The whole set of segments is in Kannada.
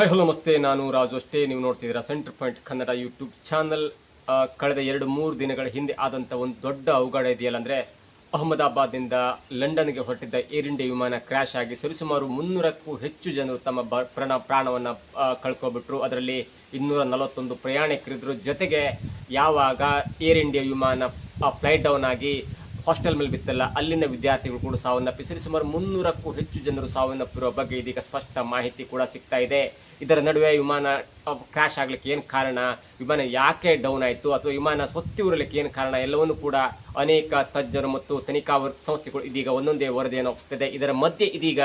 ಹಾಯ್ ಹಲೋ ನಮಸ್ತೆ. ನಾನು ರಾಜು ಅಷ್ಟೇ. ನೀವು ನೋಡ್ತಿದ್ದೀರಾ centre point Kannada YouTube channel ಕಳೆದ ಎರಡು ಮೂರು ದಿನಗಳ ಹಿಂದೆ ಆದಂಥ ಒಂದು ದೊಡ್ಡ ಅವಘಡ ಇದೆಯಲ್ಲ ಅಂದರೆ ಅಹಮದಾಬಾದ್ನಿಂದ ಲಂಡನ್ಗೆ ಹೊರಟಿದ್ದ ಏರ್ ಇಂಡಿಯಾ ವಿಮಾನ ಕ್ರ್ಯಾಶ್ ಆಗಿ ಸರಿಸುಮಾರು ಮುನ್ನೂರಕ್ಕೂ ಹೆಚ್ಚು ಜನರು ತಮ್ಮ ಬ, ಪ್ರಾಣ, ಪ್ರಾಣವನ್ನು ಕಳ್ಕೊಬಿಟ್ರು. ಅದರಲ್ಲಿ ಇನ್ನೂರ ನಲವತ್ತೊಂದು ಪ್ರಯಾಣಿಕರಿದ್ದರು ಜೊತೆಗೆ ಯಾವಾಗ ಏರ್ ಇಂಡಿಯಾ ವಿಮಾನ ಫ್ಲೈಟ್ ಡೌನ್ ಆಗಿ ಹಾಸ್ಟೆಲ್ ಮೇಲೆ ಬಿತ್ತಲ್ಲ, ಅಲ್ಲಿನ ವಿದ್ಯಾರ್ಥಿಗಳು ಕೂಡ ಸಾವನ್ನಪ್ಪಿ ಸರಿಸುಮಾರು ಮುನ್ನೂರಕ್ಕೂ ಹೆಚ್ಚು ಜನರು ಸಾವನ್ನಪ್ಪಿರುವ ಬಗ್ಗೆ ಇದೀಗ ಸ್ಪಷ್ಟ ಮಾಹಿತಿ ಕೂಡ ಸಿಗ್ತಾ ಇದೆ. ಇದರ ನಡುವೆ ವಿಮಾನ ಕ್ರ್ಯಾಶ್ ಆಗ್ಲಿಕ್ಕೆ ಏನು ಕಾರಣ? ವಿಮಾನ ಯಾಕೆ ಡೌನ್ ಆಯಿತು? ಅಥವಾ ವಿಮಾನ ಹೊತ್ತಿ ಉರಲಿಕ್ಕೆ ಏನು ಕಾರಣ? ಎಲ್ಲವನ್ನೂ ಕೂಡ ಅನೇಕ ತಜ್ಞರು ಮತ್ತು ತನಿಖಾ ಸಂಸ್ಥೆಗಳು ಇದೀಗ ಒಂದೊಂದೇ ವರದಿಯನ್ನು ಒಪ್ಪಿಸ್ತಿದೆ ಇದರ ಮಧ್ಯೆ ಇದೀಗ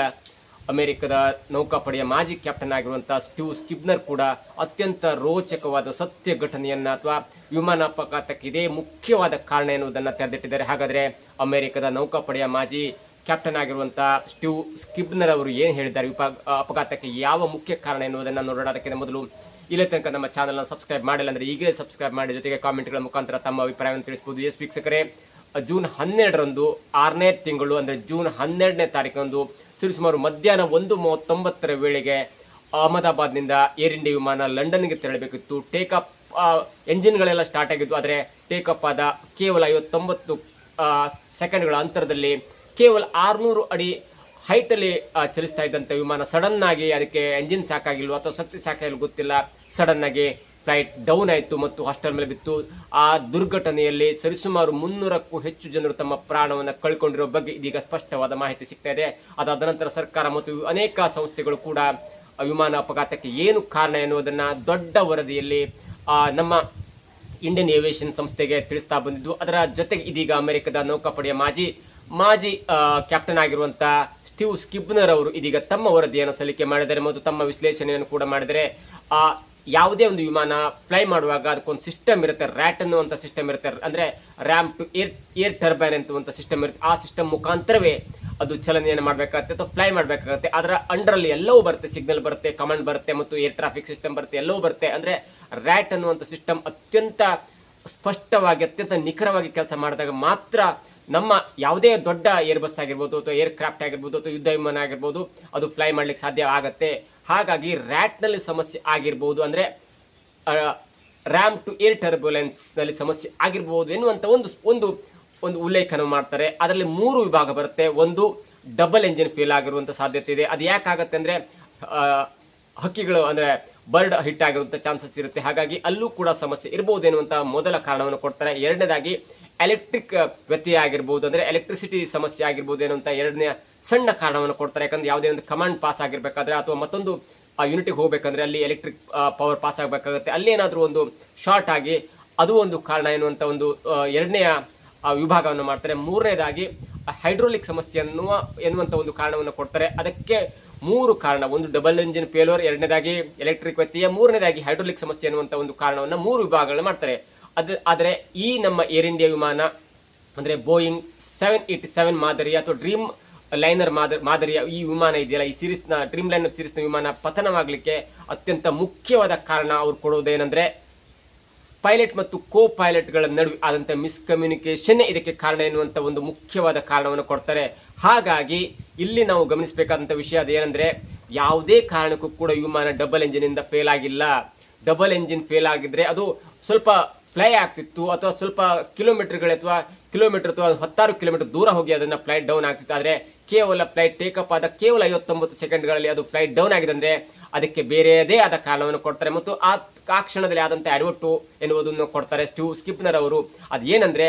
ಅಮೆರಿಕದ ನೌಕಾಪಡೆಯ ಮಾಜಿ ಕ್ಯಾಪ್ಟನ್ ಆಗಿರುವಂತಹ ಸ್ಟೀವ್ ಸ್ಕಿಬ್ನರ್ ಕೂಡ ಅತ್ಯಂತ ರೋಚಕವಾದ ಸತ್ಯ ಘಟನೆಯನ್ನ ಅಥವಾ ವಿಮಾನ ಅಪಘಾತಕ್ಕೆ ಇದೇ ಮುಖ್ಯವಾದ ಕಾರಣ ಎನ್ನುವುದನ್ನು ತೆರೆದಿಟ್ಟಿದ್ದಾರೆ. ಹಾಗಾದ್ರೆ ಅಮೆರಿಕದ ನೌಕಾಪಡೆಯ ಮಾಜಿ ಕ್ಯಾಪ್ಟನ್ ಆಗಿರುವಂತಹ ಸ್ಟೀವ್ ಸ್ಕಿಬ್ನರ್ ಅವರು ಏನು ಹೇಳಿದ್ದಾರೆ? ಅಪಘಾತಕ್ಕೆ ಯಾವ ಮುಖ್ಯ ಕಾರಣ ಎನ್ನುವುದನ್ನು ನೋಡೋಣ. ಅದಕ್ಕಿಂತ ಮೊದಲು ಇಲ್ಲೇ ತನಕ ನಮ್ಮ ಚಾನಲ್ನ ಸಬ್ಸ್ಕ್ರೈಬ್ ಮಾಡಿಲ್ಲ ಅಂದರೆ ಈಗಲೇ ಸಬ್ಸ್ಕ್ರೈಬ್ ಮಾಡಿ. ಜೊತೆಗೆ ಕಾಮೆಂಟ್ಗಳ ಮುಖಾಂತರ ತಮ್ಮ ಅಭಿಪ್ರಾಯವನ್ನು ತಿಳಿಸಬಹುದು ಎಸ್ ವೀಕ್ಷಕರೇ, ಜೂನ್ ಹನ್ನೆರಡರಂದು ಆರನೇ ತಿಂಗಳು ಅಂದರೆ ಜೂನ್ ಹನ್ನೆರಡನೇ ತಾರೀಕಂದು ಸರಿಸುಮಾರು ಮಧ್ಯಾಹ್ನ ಒಂದು ಮೂವತ್ತೊಂಬತ್ತರ ವೇಳೆಗೆ ಅಹಮದಾಬಾದ್ನಿಂದ ಏರ್ ಇಂಡಿಯಾ ವಿಮಾನ ಲಂಡನ್ಗೆ ತೆರಳಬೇಕಿತ್ತು. ಟೇಕಪ್ ಎಂಜಿನ್ಗಳೆಲ್ಲ ಸ್ಟಾರ್ಟ್ ಆಗಿದ್ದು, ಆದರೆ ಟೇಕಪ್ ಆದ ಕೇವಲ ಐವತ್ತೊಂಬತ್ತು ಸೆಕೆಂಡ್ಗಳ ಅಂತರದಲ್ಲಿ ಕೇವಲ ಆರುನೂರು ಅಡಿ ಹೈಟಲ್ಲಿ ಚಲಿಸ್ತಾ ಇದ್ದಂಥ ವಿಮಾನ ಸಡನ್ನಾಗಿ ಅದಕ್ಕೆ ಎಂಜಿನ್ ಸಾಕಾಗಿಲ್ವೋ ಅಥವಾ ಶಕ್ತಿ ಸಾಕಾಗಿಲ್ಲ ಗೊತ್ತಿಲ್ಲ. ಸಡನ್ನಾಗಿ ಫ್ಲೈಟ್ ಡೌನ್ ಆಯಿತು ಮತ್ತು ಹಾಸ್ಟೆಲ್ ಮೇಲೆ ಬಿತ್ತು. ಆ ದುರ್ಘಟನೆಯಲ್ಲಿ ಸರಿಸುಮಾರು ಮುನ್ನೂರಕ್ಕೂ ಹೆಚ್ಚು ಜನರು ತಮ್ಮ ಪ್ರಾಣವನ್ನು ಕಳ್ಕೊಂಡಿರೋ ಬಗ್ಗೆ ಇದೀಗ ಸ್ಪಷ್ಟವಾದ ಮಾಹಿತಿ ಸಿಗ್ತಾ ಇದೆ. ಅದಾದ ನಂತರ ಸರ್ಕಾರ ಮತ್ತು ಅನೇಕ ಸಂಸ್ಥೆಗಳು ಕೂಡ ವಿಮಾನ ಅಪಘಾತಕ್ಕೆ ಏನು ಕಾರಣ ಎನ್ನುವುದನ್ನು ದೊಡ್ಡ ವರದಿಯಲ್ಲಿ ನಮ್ಮ ಇಂಡಿಯನ್ ಏವಿಯೇಷನ್ ಸಂಸ್ಥೆಗೆ ತಿಳಿಸ್ತಾ ಬಂದಿದ್ದು. ಅದರ ಜೊತೆಗೆ ಇದೀಗ ಅಮೆರಿಕದ ನೌಕಾಪಡೆಯ ಮಾಜಿ ಮಾಜಿ ಕ್ಯಾಪ್ಟನ್ ಆಗಿರುವಂತಹ ಸ್ಟೀವ್ ಸ್ಕಿಬ್ನರ್ ಅವರು ಇದೀಗ ತಮ್ಮ ವರದಿಯನ್ನು ಸಲ್ಲಿಕೆ ಮಾಡಿದರೆ ಮತ್ತು ತಮ್ಮ ವಿಶ್ಲೇಷಣೆಯನ್ನು ಕೂಡ ಮಾಡಿದರೆ ಆ ಯಾವುದೇ ಒಂದು ವಿಮಾನ ಫ್ಲೈ ಮಾಡುವಾಗ ಅದಕ್ಕೊಂದು ಸಿಸ್ಟಮ್ ಇರುತ್ತೆ, ರ್ಯಾಟ್ ಅನ್ನುವಂಥ ಸಿಸ್ಟಮ್ ಇರುತ್ತೆ. ಅಂದರೆ ram to air air turbine ಅಂತುವಂಥ system ಇರುತ್ತೆ. ಆ ಸಿಸ್ಟಮ್ ಮುಖಾಂತರವೇ ಅದು ಚಲನೆಯನ್ನು ಮಾಡಬೇಕಾಗುತ್ತೆ ಅಥವಾ ಫ್ಲೈ ಮಾಡಬೇಕಾಗುತ್ತೆ. ಅದರ ಅಂಡರಲ್ಲಿ ಎಲ್ಲವೂ ಬರುತ್ತೆ, ಸಿಗ್ನಲ್ ಬರುತ್ತೆ, ಕಮಾಂಡ್ ಬರುತ್ತೆ ಮತ್ತು ಏರ್ ಟ್ರಾಫಿಕ್ ಸಿಸ್ಟಮ್ ಬರುತ್ತೆ, ಎಲ್ಲವೂ ಬರುತ್ತೆ. ಅಂದರೆ ರ್ಯಾಟ್ ಅನ್ನುವಂಥ ಸಿಸ್ಟಮ್ ಅತ್ಯಂತ ಸ್ಪಷ್ಟವಾಗಿ, ಅತ್ಯಂತ ನಿಖರವಾಗಿ ಕೆಲಸ ಮಾಡಿದಾಗ ಮಾತ್ರ ನಮ್ಮ ಯಾವುದೇ ದೊಡ್ಡ ಏರ್ ಬಸ್ ಆಗಿರ್ಬೋದು ಅಥವಾ ಏರ್ ಕ್ರಾಫ್ಟ್ ಆಗಿರ್ಬೋದು ಅಥವಾ ಯುದ್ಧ ವಿಮಾನ ಆಗಿರ್ಬೋದು, ಅದು ಫ್ಲೈ ಮಾಡ್ಲಿಕ್ಕೆ ಸಾಧ್ಯ ಆಗತ್ತೆ. ಹಾಗಾಗಿ ರ್ಯಾಟ್ನಲ್ಲಿ ಸಮಸ್ಯೆ ಆಗಿರ್ಬೋದು ಅಂದರೆ ರ್ಯಾಮ್ ಟು ಏರ್ ಟರ್ಬುಲೆನ್ಸ್ನಲ್ಲಿ ಸಮಸ್ಯೆ ಆಗಿರ್ಬೋದು ಎನ್ನುವಂಥ ಒಂದು ಒಂದು ಒಂದು ಉಲ್ಲೇಖನ ಮಾಡ್ತಾರೆ. ಅದರಲ್ಲಿ ಮೂರು ವಿಭಾಗ ಬರುತ್ತೆ. ಒಂದು ಡಬಲ್ ಎಂಜಿನ್ ಫೇಲ್ ಆಗಿರುವಂಥ ಸಾಧ್ಯತೆ ಇದೆ. ಅದು ಯಾಕಾಗತ್ತೆ ಅಂದರೆ ಹಕ್ಕಿಗಳು ಅಂದರೆ ಬರ್ಡ್ ಹಿಟ್ ಆಗಿರುವಂಥ ಚಾನ್ಸಸ್ ಇರುತ್ತೆ. ಹಾಗಾಗಿ ಅಲ್ಲೂ ಕೂಡ ಸಮಸ್ಯೆ ಇರ್ಬೋದು ಎನ್ನುವಂಥ ಮೊದಲ ಕಾರಣವನ್ನು ಕೊಡ್ತಾರೆ. ಎರಡನೇದಾಗಿ ಎಲೆಕ್ಟ್ರಿಕ್ ವ್ಯತ್ಯಯ ಆಗಿರ್ಬೋದು ಅಂದ್ರೆ ಎಲೆಕ್ಟ್ರಿಸಿಟಿ ಸಮಸ್ಯೆ ಆಗಿರ್ಬೋದು ಎನ್ನುವಂತ ಎರಡನೇ ಸಣ್ಣ ಕಾರಣವನ್ನು ಕೊಡ್ತಾರೆ. ಯಾಕಂದ್ರೆ ಯಾವುದೇ ಒಂದು ಕಮಾಂಡ್ ಪಾಸ್ ಆಗಿರ್ಬೇಕಾದ್ರೆ ಅಥವಾ ಮತ್ತೊಂದು ಆ ಯೂನಿಟಿಗೆ ಹೋಗಬೇಕಂದ್ರೆ ಅಲ್ಲಿ ಎಲೆಕ್ಟ್ರಿಕ್ ಪವರ್ ಪಾಸ್ ಆಗಬೇಕಾಗುತ್ತೆ. ಅಲ್ಲಿ ಏನಾದರೂ ಒಂದು ಶಾರ್ಟ್ ಆಗಿ ಅದು ಒಂದು ಕಾರಣ ಎನ್ನುವಂತ ಒಂದು ಆ, ಎರಡನೆಯ ವಿಭಾಗವನ್ನು ಮಾಡ್ತಾರೆ. ಮೂರನೇದಾಗಿ ಹೈಡ್ರೋಲಿಕ್ ಸಮಸ್ಯೆ ಅನ್ನುವ ಎನ್ನುವಂಥ ಒಂದು ಕಾರಣವನ್ನು ಕೊಡ್ತಾರೆ. ಅದಕ್ಕೆ ಮೂರು ಕಾರಣ. ಒಂದು ಡಬಲ್ ಇಂಜಿನ್ ಫೇಲೋರ್ ಎರಡನೇದಾಗಿ ಎಲೆಕ್ಟ್ರಿಕ್ ವ್ಯತ್ಯಯ ಮೂರನೇದಾಗಿ ಹೈಡ್ರೋಲಿಕ್ ಸಮಸ್ಯೆ ಎನ್ನುವಂಥ ಒಂದು ಕಾರಣವನ್ನು ಮೂರು ವಿಭಾಗಗಳನ್ನು ಮಾಡ್ತಾರೆ. ಆದರೆ ಈ ನಮ್ಮ ಏರ್ ಇಂಡಿಯಾ ವಿಮಾನ, ಅಂದರೆ ಬೋಯಿಂಗ್ ಸೆವೆನ್ ಏಯ್ಟಿ ಸೆವೆನ್ ಮಾದರಿಯ ಅಥವಾ ಡ್ರೀಮ್ ಲೈನರ್ ಮಾದರಿ ಮಾದರಿಯ ಈ ವಿಮಾನ ಇದೆಯಲ್ಲ, ಈ ಸೀರೀಸ್ನ, ಡ್ರೀಮ್ ಲೈನರ್ ಸೀರೀಸ್ನ ವಿಮಾನ ಪತನವಾಗಲಿಕ್ಕೆ ಅತ್ಯಂತ ಮುಖ್ಯವಾದ ಕಾರಣ ಅವ್ರು ಕೊಡುವುದೇನೆಂದರೆ ಪೈಲಟ್ ಮತ್ತು ಕೋ ಪೈಲಟ್ಗಳ ನಡುವೆ ಆದಂಥ ಮಿಸ್ಕಮ್ಯುನಿಕೇಷನ್ ಇದಕ್ಕೆ ಕಾರಣ ಎನ್ನುವಂಥ ಒಂದು ಮುಖ್ಯವಾದ ಕಾರಣವನ್ನು ಕೊಡ್ತಾರೆ. ಹಾಗಾಗಿ ಇಲ್ಲಿ ನಾವು ಗಮನಿಸಬೇಕಾದಂಥ ವಿಷಯ ಅದೇನೆಂದರೆ ಯಾವುದೇ ಕಾರಣಕ್ಕೂ ಕೂಡ ವಿಮಾನ ಡಬಲ್ ಎಂಜಿನ್ ಇಂದ ಫೇಲ್ ಆಗಿಲ್ಲ. ಡಬಲ್ ಎಂಜಿನ್ ಫೇಲ್ ಆಗಿದ್ರೆ ಅದು ಸ್ವಲ್ಪ ಫ್ಲೈ ಆಗ್ತಿತ್ತು ಅಥವಾ ಸ್ವಲ್ಪ ಕಿಲೋಮೀಟರ್ಗಳು ಅಥವಾ ಕಿಲೋಮೀಟರ್ ಅಥವಾ ಹತ್ತಾರು ಕಿಲೋಮೀಟರ್ ದೂರ ಹೋಗಿ ಅದನ್ನ ಫ್ಲೈಟ್ ಡೌನ್ ಆಗ್ತಿತ್ತು. ಆದರೆ ಕೇವಲ ಫ್ಲೈಟ್ ಟೇಕಪ್ ಆದ ಕೇವಲ ಐವತ್ತೊಂಬತ್ತು ಸೆಕೆಂಡ್ಗಳಲ್ಲಿ ಅದು ಫ್ಲೈಟ್ ಡೌನ್ ಆಗಿದೆ ಅಂದ್ರೆ ಅದಕ್ಕೆ ಬೇರೆಯದೇ ಆದ ಕಾರಣವನ್ನು ಕೊಡ್ತಾರೆ. ಮತ್ತು ಆ ಆ ಕ್ಷಣದಲ್ಲಿ ಆದಂಥ ಅಡ್ವರ್ಟು ಎನ್ನುವುದನ್ನು ಕೊಡ್ತಾರೆ ಸ್ಟೀವ್ ಸ್ಕಿಪ್ನರ್ ಅವರು. ಏನಂದರೆ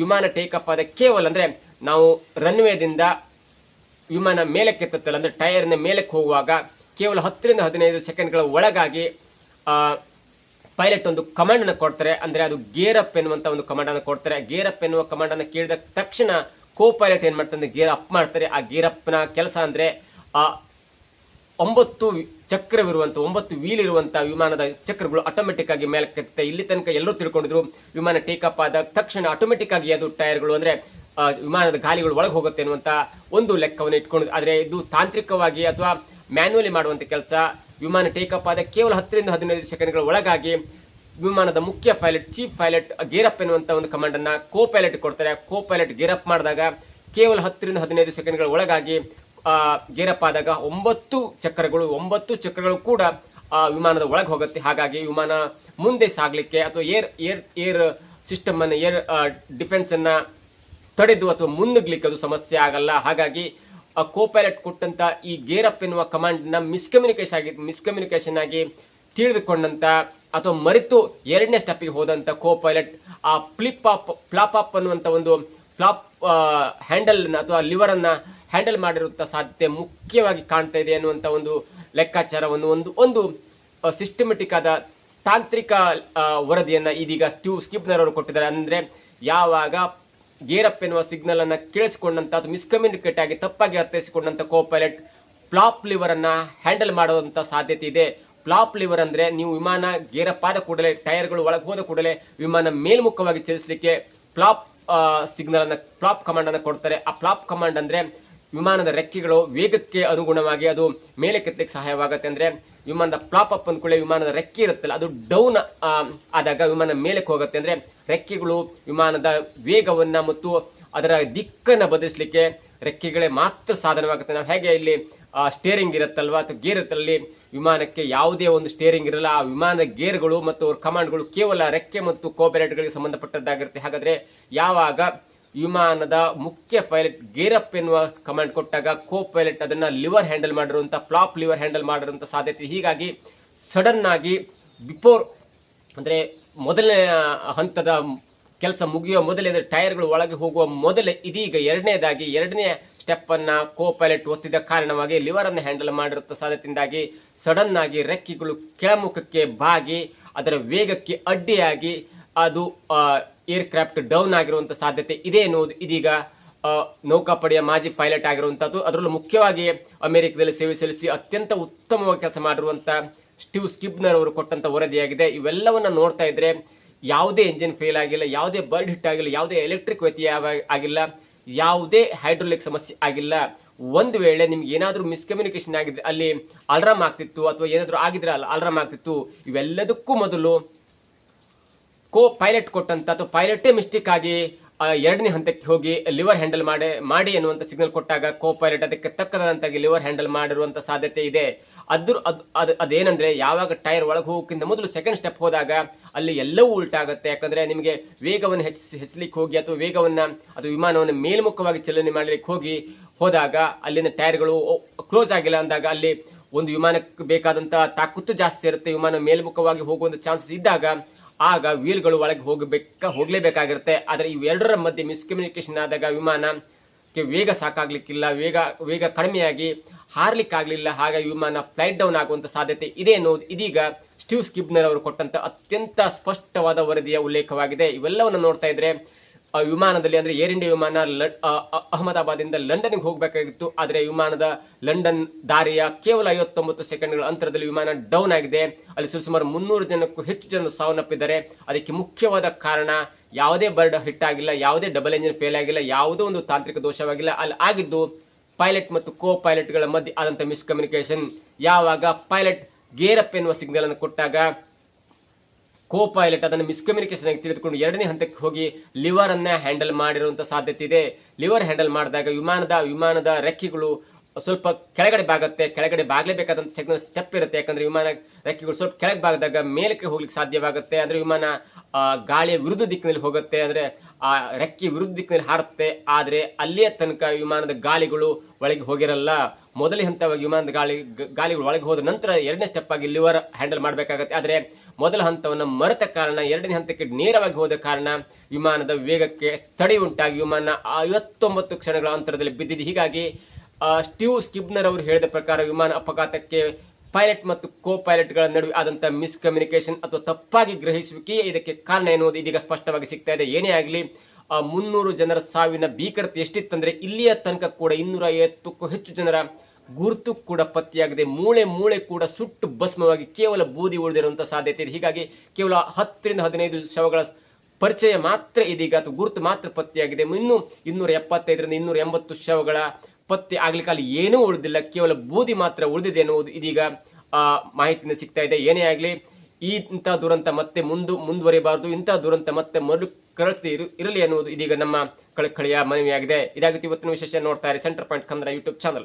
ವಿಮಾನ ಟೇಕಪ್ ಆದ ಕೇವಲ ಅಂದ್ರೆ ನಾವು ರನ್ವೇದಿಂದ ವಿಮಾನ ಮೇಲಕ್ಕೆ ಎತ್ತುತ್ತಲ್ಲ ಅಂದ್ರೆ ಟೈರ್ನ ಮೇಲಕ್ಕೆ ಹೋಗುವಾಗ ಕೇವಲ ಹತ್ತರಿಂದ ಹದಿನೈದು ಸೆಕೆಂಡ್ಗಳ ಒಳಗಾಗಿ ಪೈಲಟ್ ಒಂದು ಕಮಾಂಡ್ ಅನ್ನು ಕೊಡ್ತಾರೆ ಅಂದ್ರೆ ಅದು ಗೇರ್ ಅಪ್ ಎನ್ನುವಂತ ಒಂದು ಕಮಾಂಡ್ ಅನ್ನು ಕೊಡ್ತಾರೆ. ಗೇರ್ ಅಪ್ ಎನ್ನುವ ಕಮಾಂಡ್ ಅನ್ನು ಕೇಳಿದ ತಕ್ಷಣ ಕೋ ಪೈಲಟ್ ಏನ್ ಮಾಡ್ತಾರೆ ಗೇರ್ ಅಪ್ ಮಾಡ್ತಾರೆ. ಆ ಗೇರ್ ಅಪ್ನ ಕೆಲಸ ಅಂದ್ರೆ ಆ ಒಂಬತ್ತು ಚಕ್ರವಿರುವಂತ, ಒಂಬತ್ತು ವೀಲ್ ಇರುವಂತ ವಿಮಾನದ ಚಕ್ರಗಳು ಆಟೋಮೆಟಿಕ್ ಆಗಿ ಮೇಲಕ್ಕೆ ಎತ್ತುತ್ತೆ. ಇಲ್ಲಿ ತನಕ ಎಲ್ಲರೂ ತಿಳ್ಕೊಂಡಿದ್ರು, ವಿಮಾನ ಟೇಕಪ್ ಆದ ತಕ್ಷಣ ಆಟೋಮೆಟಿಕ್ ಆಗಿ ಅದು ಟೈರ್ಗಳು ಅಂದ್ರೆ ವಿಮಾನದ ಗಾಲಿಗಳು ಒಳಗೆ ಹೋಗುತ್ತೆ ಅನ್ನುವಂತ ಒಂದು ಲೆಕ್ಕವನ್ನು ಇಟ್ಕೊಂಡು ಆದ್ರೆ ಇದು ತಾಂತ್ರಿಕವಾಗಿ ಅಥವಾ ಮ್ಯಾನ್ಯುವಲಿ ಮಾಡುವಂತ ಕೆಲಸ. ವಿಮಾನ ಟೇಕಪ್ ಆದ ಕೇವಲ ಹತ್ತರಿಂದ ಹದಿನೈದು ಸೆಕೆಂಡ್ಗಳ ಒಳಗಾಗಿ ವಿಮಾನದ ಮುಖ್ಯ pilot chief pilot gear up ಎನ್ನುವಂತ ಒಂದು ಕಮಾಂಡ್ ಅನ್ನ ಕೋ ಪೈಲಟ್ ಕೊಡ್ತಾರೆ. ಕೋ ಪೈಲಟ್ ಗೇರ್ ಅಪ್ ಮಾಡಿದಾಗ ಕೇವಲ ಹತ್ತರಿಂದ ಹದಿನೈದು ಸೆಕೆಂಡ್ಗಳ ಒಳಗಾಗಿ ಗೇರಪ್ ಆದಾಗ ಒಂಬತ್ತು ಚಕ್ರಗಳು ಒಂಬತ್ತು ಚಕ್ರಗಳು ಕೂಡ ಆ, ವಿಮಾನದ ಒಳಗೆ ಹೋಗುತ್ತೆ. ಹಾಗಾಗಿ ವಿಮಾನ ಮುಂದೆ ಸಾಗಲಿಕ್ಕೆ ಅಥವಾ ಏರ್ ಏರ್ ಏರ್ ಸಿಸ್ಟಮ್ ಅನ್ನು ಏರ್ ಡಿಫೆನ್ಸ್ ಅನ್ನ ತಡೆದು ಅಥವಾ ಮುನ್ನುಗ್ಲಿಕ್ಕೆ ಅದು ಸಮಸ್ಯೆ ಆಗಲ್ಲ. ಹಾಗಾಗಿ ಕೋ ಪೈಲಟ್ ಕೊಟ್ಟಂತ ಈ ಗೇರ್ ಅಪ್ ಎನ್ನುವ ಕಮಾಂಡ್ನ ಮಿಸ್ಕಮ್ಯುನಿಕೇಶನ್ ಆಗಿ ಮಿಸ್ಕಮ್ಯುನಿಕೇಶನ್ ಆಗಿ ತಿಳಿದುಕೊಂಡಂತ ಅಥವಾ ಮರೆತು ಎರಡನೇ ಸ್ಟೆಪ್ಗೆ ಹೋದಂತ ಕೋ ಪೈಲಟ್ ಆ ಫ್ಲಿಪ್ ಅಪ್ ಫ್ಲಾಪ್ ಅಪ್ ಅನ್ನುವಂತ ಒಂದು ಫ್ಲಾಪ್ ಹ್ಯಾಂಡಲ್ ಅಥವಾ ಲಿವರ್ ಅನ್ನ ಹ್ಯಾಂಡಲ್ ಮಾಡಿರುವಂತ ಸಾಧ್ಯತೆ ಮುಖ್ಯವಾಗಿ ಕಾಣ್ತಾ ಇದೆ ಅನ್ನುವಂತ ಒಂದು ಲೆಕ್ಕಾಚಾರವನ್ನು ಒಂದು ಒಂದು ಸಿಸ್ಟಮೆಟಿಕ್ ಆದ ತಾಂತ್ರಿಕ ಆ, ವರದಿಯನ್ನ ಇದೀಗ ಸ್ಟೀವ್ ಸ್ಕಿಪ್ನರ್ ಅವರು ಕೊಟ್ಟಿದ್ದಾರೆ. ಅಂದ್ರೆ ಯಾವಾಗ ಗೇರಪ್ ಎನ್ನುವ ಸಿಗ್ನಲ್ ಅನ್ನ ಕೇಳಿಸಿಕೊಂಡಂತ ಅದು ಮಿಸ್ಕಮ್ಯುನಿಕೇಟ್ ಆಗಿ ತಪ್ಪಾಗಿ ಅರ್ಥೈಸಿಕೊಂಡಂತ ಕೋ ಪೈಲಟ್ ಫ್ಲಾಪ್ ಲಿವರ್ ಅನ್ನ ಹ್ಯಾಂಡಲ್ ಮಾಡುವಂತ ಸಾಧ್ಯತೆ ಇದೆ. ಫ್ಲಾಪ್ ಲಿವರ್ ಅಂದ್ರೆ ನೀವು ವಿಮಾನ ಗೇರಪ್ ಆದ ಕೂಡಲೇ ಟೈರ್ಗಳು ಒಳಗೆ ಹೋದ ಕೂಡಲೇ ವಿಮಾನ ಮೇಲ್ಮುಖವಾಗಿ ಚಲಿಸಲಿಕ್ಕೆ ಫ್ಲಾಪ್ ಸಿಗ್ನಲ್ ಅನ್ನ ಫ್ಲಾಪ್ ಕಮಾಂಡ್ ಅನ್ನ ಕೊಡ್ತಾರೆ. ಆ ಫ್ಲಾಪ್ ಕಮಾಂಡ್ ಅಂದ್ರೆ ವಿಮಾನದ ರೆಕ್ಕೆಗಳು ವೇಗಕ್ಕೆ ಅನುಗುಣವಾಗಿ ಅದು ಮೇಲೆ ಕೆತ್ತಲಿಕ್ಕೆ ಸಹಾಯವಾಗುತ್ತೆ. ಅಂದ್ರೆ ವಿಮಾನದ ಫ್ಲಾಪ್ ಅಪ್ ಅಂದ್ಕೊಳ್ಳಿ ವಿಮಾನದ ರೆಕ್ಕೆ ಇರುತ್ತಲ್ಲ, ಅದು ಡೌನ್ ಆದಾಗ ವಿಮಾನ ಮೇಲಕ್ಕೆ ಹೋಗುತ್ತೆ ಅಂದ್ರೆ ರೆಕ್ಕೆಗಳು ವಿಮಾನದ ವೇಗವನ್ನ ಮತ್ತು ಅದರ ದಿಕ್ಕನ್ನ ಬದಲಿಸಲಿಕ್ಕೆ ರೆಕ್ಕೆಗಳೇ ಮಾತ್ರ ಸಾಧನವಾಗುತ್ತೆ. ನಾವು ಹೇಗೆ ಇಲ್ಲಿ ಸ್ಟೇರಿಂಗ್ ಇರುತ್ತಲ್ವಾ ಅಥವಾ ಗೇರ್ ಇರುತ್ತಲ್ಲಿ ವಿಮಾನಕ್ಕೆ ಯಾವುದೇ ಒಂದು ಸ್ಟೇರಿಂಗ್ ಇರಲ್ಲ. ಆ ವಿಮಾನದ ಗೇರ್ಗಳು ಮತ್ತು ಅವ್ರ ಕಮಾಂಡ್ಗಳು ಕೇವಲ ರೆಕ್ಕೆ ಮತ್ತು ಕೋಪರೇಟ್ಗಳಿಗೆ ಸಂಬಂಧಪಟ್ಟದ್ದಾಗಿರುತ್ತೆ. ಹಾಗಾದ್ರೆ ಯಾವಾಗ ವಿಮಾನದ ಮುಖ್ಯ ಪೈಲಟ್ ಗೇರಪ್ ಎನ್ನುವ ಕಮಾಂಡ್ ಕೊಟ್ಟಾಗ ಕೋ ಪೈಲಟ್ ಅದನ್ನ ಲಿವರ್ ಹ್ಯಾಂಡಲ್ ಮಾಡಿರುವಂಥ ಫ್ಲಾಪ್ ಲಿವರ್ ಹ್ಯಾಂಡಲ್ ಮಾಡಿರುವಂಥ ಸಾಧ್ಯತೆ. ಹೀಗಾಗಿ ಸಡನ್ ಆಗಿ ಬಿಫೋರ್ ಅಂದ್ರೆ ಮೊದಲನೇ ಹಂತದ ಕೆಲಸ ಮುಗಿಯುವ ಮೊದಲೇ, ಅಂದ್ರೆ ಟೈರ್ಗಳು ಒಳಗೆ ಹೋಗುವ ಮೊದಲೇ, ಇದೀಗ ಎರಡನೇದಾಗಿ ಎರಡನೇ ಸ್ಟೆಪ್ಪನ್ನು ಕೋ ಪೈಲಟ್ ಒತ್ತಿದ ಕಾರಣವಾಗಿ ಲಿವರ್ ಅನ್ನು ಹ್ಯಾಂಡಲ್ ಮಾಡಿರುವ ಸಾಧ್ಯತೆಯಿಂದಾಗಿ ಸಡನ್ ಆಗಿ ರೆಕ್ಕೆಗಳು ಕೆಳಮುಖಕ್ಕೆ ಬಾಗಿ, ಅದರ ವೇಗಕ್ಕೆ ಅಡ್ಡಿಯಾಗಿ ಅದು ಏರ್ಕ್ರಾಫ್ಟ್ ಡೌನ್ ಆಗಿರುವಂತ ಸಾಧ್ಯತೆ ಇದೆ ಎನ್ನುವುದು ಇದೀಗ ನೌಕಾಪಡೆಯ ಮಾಜಿ ಪೈಲಟ್ ಆಗಿರುವಂತದ್ದು ಅದರಲ್ಲೂ ಮುಖ್ಯವಾಗಿ ಅಮೆರಿಕದಲ್ಲಿ ಸೇವೆ ಸಲ್ಲಿಸಿ ಅತ್ಯಂತ ಉತ್ತಮವಾಗಿ ಕೆಲಸ ಮಾಡಿರುವಂತ ಸ್ಟೀವ್ ಸ್ಕಿಬ್ನರ್ ಅವರು ಕೊಟ್ಟಂತ ವರದಿಯಾಗಿದೆ. ಇವೆಲ್ಲವನ್ನ ನೋಡ್ತಾ ಇದ್ರೆ ಯಾವುದೇ ಇಂಜಿನ್ ಫೇಲ್ ಆಗಿಲ್ಲ, ಯಾವುದೇ ಬರ್ಡ್ ಹಿಟ್ ಆಗಿಲ್ಲ, ಯಾವುದೇ ಎಲೆಕ್ಟ್ರಿಕ್ ವ್ಯತ್ಯಯ ಆಗಿಲ್ಲ, ಯಾವುದೇ ಹೈಡ್ರೋಲಿಕ್ ಸಮಸ್ಯೆ ಆಗಿಲ್ಲ. ಒಂದು ವೇಳೆ ನಿಮ್ಗೆ ಏನಾದರೂ ಮಿಸ್ಕಮ್ಯುನಿಕೇಶನ್ ಆಗಿದ್ರೆ ಅಲ್ಲಿ ಅಲ್ರಾಮ್ ಆಗ್ತಿತ್ತು ಅಥವಾ ಏನಾದರೂ ಆಗಿದ್ರೆ ಅಲ್ಲ ಅಲ್ರಾಮ್ ಆಗ್ತಿತ್ತು, ಇವೆಲ್ಲದಕ್ಕೂ ಮೊದಲು ಕೋ ಪೈಲಟ್ ಕೊಟ್ಟಂತ ಅಥವಾ ಪೈಲಟೇ ಮಿಸ್ಟೇಕ್ ಆಗಿ ಎರಡನೇ ಹಂತಕ್ಕೆ ಹೋಗಿ ಲಿವರ್ ಹ್ಯಾಂಡಲ್ ಮಾಡಿ ಮಾಡಿ ಅನ್ನುವಂತ ಸಿಗ್ನಲ್ ಕೊಟ್ಟಾಗ ಕೋ ಪೈಲಟ್ ಅದಕ್ಕೆ ತಕ್ಕದಂತಾಗಿ ಲಿವರ್ ಹ್ಯಾಂಡಲ್ ಮಾಡಿರುವಂಥ ಸಾಧ್ಯತೆ ಇದೆ. ಅದ್ರ, ಅದು ಅದು, ಅದೇನಂದ್ರೆ ಯಾವಾಗ ಟೈರ್ ಒಳಗೆ ಹೋಗೋಕ್ಕಿಂತ ಮೊದಲು ಸೆಕೆಂಡ್ ಸ್ಟೆಪ್ ಹೋದಾಗ ಅಲ್ಲಿ ಎಲ್ಲವೂ ಉಲ್ಟಾಗುತ್ತೆ ಯಾಕಂದ್ರೆ ನಿಮಗೆ ವೇಗವನ್ನು ಹೆಚ್ಚಿಸಿ ಹೆಚ್ಚಲಿಕ್ಕೆ ಹೋಗಿ ಅಥವಾ ವೇಗವನ್ನು ಅದು ವಿಮಾನವನ್ನು ಮೇಲ್ಮುಖವಾಗಿ ಚಲನೆ ಮಾಡಲಿಕ್ಕೆ ಹೋಗಿ ಹೋದಾಗ ಅಲ್ಲಿನ ಟೈರ್ಗಳು ಕ್ಲೋಸ್ ಆಗಿಲ್ಲ ಅಂದಾಗ ಅಲ್ಲಿ ಒಂದು ವಿಮಾನಕ್ಕೆ ಬೇಕಾದಂಥ ತಾಕತ್ತು ಜಾಸ್ತಿ ಇರುತ್ತೆ. ವಿಮಾನ ಮೇಲ್ಮುಖವಾಗಿ ಹೋಗುವಂತ ಚಾನ್ಸಸ್ ಇದ್ದಾಗ ಆಗ ವೀಲ್ಗಳು ಒಳಗೆ ಹೋಗಬೇಕ ಹೋಗ್ಲೇಬೇಕಾಗಿರುತ್ತೆ. ಆದರೆ ಇವೆರಡರ ಮಧ್ಯೆ ಮಿಸ್ಕಮ್ಯುನಿಕೇಶನ್ ಆದಾಗ ವಿಮಾನಕ್ಕೆ ವೇಗ ಸಾಕಾಗ್ಲಿಕ್ಕಿಲ್ಲ. ವೇಗ ವೇಗ ಕಡಿಮೆಯಾಗಿ ಹಾರ್ಲಿಕ್ಕಾಗಲಿಲ್ಲ. ಹಾಗಾಗಿ ವಿಮಾನ ಫ್ಲೈಟ್ ಡೌನ್ ಆಗುವಂಥ ಸಾಧ್ಯತೆ ಇದೆ ಅನ್ನೋದು ಇದೀಗ ಸ್ಟೀವ್ ಸ್ಕಿಬ್ನರ್ ಅವರು ಕೊಟ್ಟಂತ ಅತ್ಯಂತ ಸ್ಪಷ್ಟವಾದ ವರದಿಯ ಉಲ್ಲೇಖವಾಗಿದೆ. ಇವೆಲ್ಲವನ್ನು ನೋಡ್ತಾ ಇದ್ರೆ ವಿಮಾನದಲ್ಲಿ ಅಂದ್ರೆ ಏರ್ ಇಂಡಿಯಾ ವಿಮಾನ ಅಹಮದಾಬಾದಿಂದ ಲಂಡನ್ಗೆ ಹೋಗಬೇಕಾಗಿತ್ತು. ಆದರೆ ವಿಮಾನದ ಲಂಡನ್ ದಾರಿಯ ಕೇವಲ ಐವತ್ತೊಂಬತ್ತು ಸೆಕೆಂಡ್ಗಳ ಅಂತರದಲ್ಲಿ ವಿಮಾನ ಡೌನ್ ಆಗಿದೆ. ಅಲ್ಲಿ ಸುಮಾರು ಮುನ್ನೂರು ಜನಕ್ಕೂ ಹೆಚ್ಚು ಜನರು ಸಾವನ್ನಪ್ಪಿದ್ದಾರೆ. ಅದಕ್ಕೆ ಮುಖ್ಯವಾದ ಕಾರಣ ಯಾವುದೇ ಬರ್ಡ್ ಹಿಟ್ ಆಗಿಲ್ಲ, ಯಾವುದೇ ಡಬಲ್ ಎಂಜಿನ್ ಫೇಲ್ ಆಗಿಲ್ಲ, ಯಾವುದೇ ಒಂದು ತಾಂತ್ರಿಕ ದೋಷವಾಗಿಲ್ಲ. ಅಲ್ಲಿ ಆಗಿದ್ದು ಪೈಲಟ್ ಮತ್ತು ಕೋ ಪೈಲಟ್ಗಳ ಮಧ್ಯೆ ಆದಂತ ಮಿಸ್ಕಮ್ಯುನಿಕೇಶನ್ ಯಾವಾಗ ಪೈಲಟ್ ಗೇರಪ್ ಎನ್ನುವ ಸಿಗ್ನಲ್ ಅನ್ನು ಕೊಟ್ಟಾಗ ಕೋ ಪೈಲಟ್ ಅದನ್ನು ಮಿಸ್ಕಮ್ಯುನಿಕೇಶನ್ ಆಗಿ ತಿಳಿದುಕೊಂಡು ಎರಡನೇ ಹಂತಕ್ಕೆ ಹೋಗಿ ಲಿವರ್ ಅನ್ನ ಹ್ಯಾಂಡಲ್ ಮಾಡಿರುವಂತ ಸಾಧ್ಯತೆ ಇದೆ. ಲಿವರ್ ಹ್ಯಾಂಡಲ್ ಮಾಡಿದಾಗ ವಿಮಾನದ ವಿಮಾನದ ರೆಕ್ಕೆಗಳು ಸ್ವಲ್ಪ ಕೆಳಗಡೆ ಬಾಗುತ್ತೆ. ಕೆಳಗಡೆ ಬಾಗಲೇಬೇಕಾದಂತ ಸಿಗ್ನಲ್ ಸ್ಟೆಪ್ ಇರುತ್ತೆ. ಯಾಕಂದ್ರೆ ವಿಮಾನ ರೆಕ್ಕೆಗಳು ಸ್ವಲ್ಪ ಕೆಳಗೆ ಬಾಗದಾಗ ಮೇಲಕ್ಕೆ ಹೋಗ್ಲಿಕ್ಕೆ ಸಾಧ್ಯವಾಗುತ್ತೆ. ಅಂದ್ರೆ ವಿಮಾನ ಗಾಳಿಯ ವಿರುದ್ಧ ದಿಕ್ಕಿನಲ್ಲಿ ಹೋಗುತ್ತೆ. ಅಂದ್ರೆ, ಆ, ರೆಕ್ಕೆ ವಿರುದ್ಧ ದಿಕ್ಕಿನಲ್ಲಿ ಹಾರುತ್ತೆ. ಆದ್ರೆ ಅಲ್ಲಿಯ ತನಕ ವಿಮಾನದ ಗಾಳಿಗಳು ಒಳಗೆ ಹೋಗಿರಲ್ಲ. ಮೊದಲೇ ಹಂತವಾಗಿ ವಿಮಾನದ ಗಾಳಿ ಗಾಲಿಗಳು ಒಳಗೆ ಹೋದ ನಂತರ ಎರಡನೇ ಸ್ಟೆಪ್ ಆಗಿ ಲಿವರ್ ಹ್ಯಾಂಡಲ್ ಮಾಡಬೇಕಾಗತ್ತೆ. ಆದರೆ ಮೊದಲ ಹಂತವನ್ನು ಮರೆತ ಕಾರಣ ಎರಡನೇ ಹಂತಕ್ಕೆ ನೇರವಾಗಿ ಹೋದ ಕಾರಣ ವಿಮಾನದ ವೇಗಕ್ಕೆ ತಡೆ ಉಂಟಾಗಿ ವಿಮಾನ ಐವತ್ತೊಂಬತ್ತು ಕ್ಷಣಗಳ ಅಂತರದಲ್ಲಿ ಬಿದ್ದಿದೆ. ಹೀಗಾಗಿ ಸ್ಟೀವ್ ಸ್ಕಿಬ್ನರ್ ಅವರು ಹೇಳಿದ ಪ್ರಕಾರ ವಿಮಾನ ಅಪಘಾತಕ್ಕೆ ಪೈಲಟ್ ಮತ್ತು ಕೋ ಪೈಲಟ್ಗಳ ನಡುವೆ ಆದಂತಹ ಮಿಸ್ಕಮ್ಯುನಿಕೇಶನ್ ಅಥವಾ ತಪ್ಪಾಗಿ ಗ್ರಹಿಸುವಿಕೆಯೇ ಇದಕ್ಕೆ ಕಾರಣ ಎನ್ನುವುದು ಇದೀಗ ಸ್ಪಷ್ಟವಾಗಿ ಸಿಗ್ತಾ ಇದೆ. ಏನೇ ಆಗಲಿ ಮುನ್ನೂರು ಜನರ ಸಾವಿನ ಭೀಕರತೆ ಎಷ್ಟಿತ್ತಂದ್ರೆ ಇಲ್ಲಿಯ ತನಕ ಕೂಡ ಇನ್ನೂರ ಐವತ್ತಕ್ಕೂ ಹೆಚ್ಚು ಜನರ ಗುರುತು ಕೂಡ ಪತ್ತೆಯಾಗದೆ ಮೂಳೆ ಮೂಳೆ ಕೂಡ ಸುಟ್ಟು ಭಸ್ಮವಾಗಿ ಕೇವಲ ಬೂದಿ ಉಳಿದಿರುವಂತಹ ಸಾಧ್ಯತೆ ಇದೆ. ಹೀಗಾಗಿ ಕೇವಲ ಹತ್ತರಿಂದ ಹದಿನೈದು ಶವಗಳ ಪರಿಚಯ ಮಾತ್ರ ಇದೀಗ, ಅಥವಾ ಗುರುತು ಮಾತ್ರ ಪತ್ತೆಯಾಗಿದೆ. ಇನ್ನೂ ಇನ್ನೂರ ಎಪ್ಪತ್ತೈದರಿಂದ ಇನ್ನೂರ ಎಂಬತ್ತು ಶವಗಳ ಪತ್ತೆ ಆಗ್ಲಿಕ್ಕೆ ಅಲ್ಲಿ ಏನೂ ಉಳಿದಿಲ್ಲ. ಕೇವಲ ಬೂದಿ ಮಾತ್ರ ಉಳಿದಿದೆ ಎನ್ನುವುದು ಇದೀಗ ಮಾಹಿತಿಯಿಂದ ಸಿಗ್ತಾ ಇದೆ. ಏನೇ ಆಗಲಿ, ಈ ಇಂಥ ದುರಂತ ಮತ್ತೆ ಮುಂದು ಮುಂದುವರಿಬಾರದು ಇಂಥ ದುರಂತ ಮತ್ತೆ ಮರು ಕಳಿಸದೆ ಇರು, ಇರಲಿ ಎನ್ನುವುದು ಇದೀಗ ನಮ್ಮ ಕಳಕಳಿಯ ಮನವಿಯಾಗಿದೆ. ಇದಾಗುತ್ತೆ ಇವತ್ತಿನ ವಿಶೇಷ ನೋಡ್ತಾರೆ centre point Kannada YouTube channel.